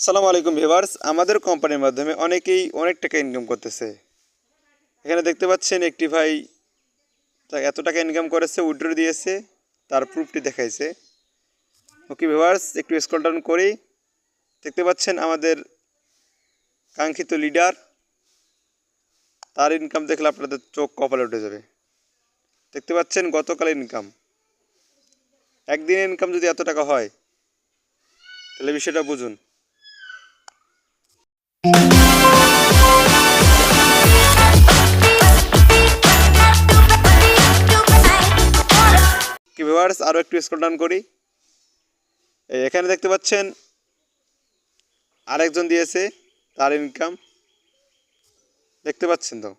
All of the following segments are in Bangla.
সালাম আলাইকুম ভিভার্স আমাদের কোম্পানির মাধ্যমে অনেকেই অনেক টাকা ইনকাম করতেছে। এখানে দেখতে পাচ্ছেন একটি ভাই এত টাকা ইনকাম করেছে উইড্রো দিয়েছে, তার প্রুফটি দেখাইছে। ওকে ভিভার্স একটু স্ক্রল ডাউন করি। দেখতে পাচ্ছেন আমাদের কাঙ্ক্ষিত লিডার তার ইনকাম দেখলে আপনাদের চোখ কপালে উঠে যাবে। দেখতে পাচ্ছেন গতকালের ইনকাম একদিনের ইনকাম যদি এত টাকা হয়, তাহলে বিষয়টা বুঝুন। ভিউয়ার্স আরও একটু স্ক্রল ডাউন করি। এখানে দেখতে পাচ্ছেন, আরেকজন দিয়েছে তার ইনকাম দেখতে পাচ্ছেন তো?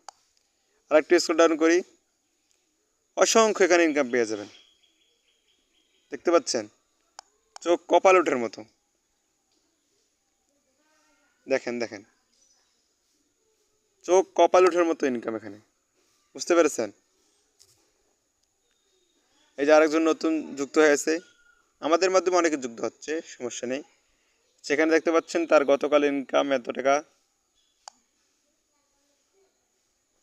আর একটু স্ক্রল ডাউন করি। অসংখ্য এখানে ইনকাম পেয়ে যাবেন। দেখতে পাচ্ছেন? চোখ কপাল ওঠের মতো। দেখেন দেখেন। চোখ কপাল ওঠের মতো ইনকাম এখানে। বুঝতে পেরেছেন? এই যে আরেকজন নতুন যুক্ত হয়েছে আমাদের মাধ্যমে অনেকে যুক্ত হচ্ছে, সমস্যা নেই। সেখানে দেখতে পাচ্ছেন তার গতকাল ইনকাম এত টাকা।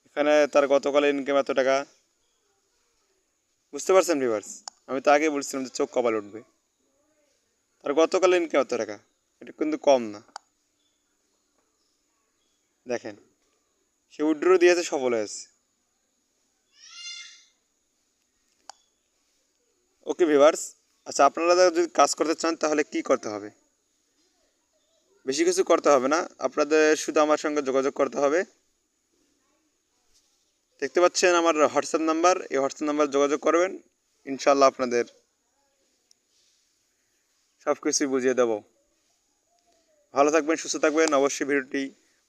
এখানে তার গতকাল ইনকাম এত টাকা। বুঝতে পারছেন ভিভার্স আমি তো আগে বলছিলাম যে চোখ কপাল উঠবে। তার গতকাল ইনকাম এত টাকা। এটা কিন্তু কম না। দেখেন, সে উইড্রো দিয়েছে, সফল হয়েছে। ওকে ভিভার্স আচ্ছা আপনারা যদি কাজ করতে চান, তাহলে কি করতে হবে? বেশি কিছু করতে হবে না। আপনাদের শুধু আমার সঙ্গে যোগাযোগ করতে হবে। দেখতে পাচ্ছেন আমার হোয়াটসঅ্যাপ নাম্বার এই হোয়াটসঅ্যাপ নাম্বার যোগাযোগ করবেন। ইনশাল্লাহ আপনাদের সব কিছুই বুঝিয়ে দেব। ভালো থাকবেন, সুস্থ থাকবেন। অবশ্যই ভিডিওটি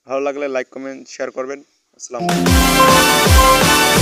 ভালো লাগলে লাইক কমেন্ট শেয়ার করবেন। আসসালামু আলাইকুম।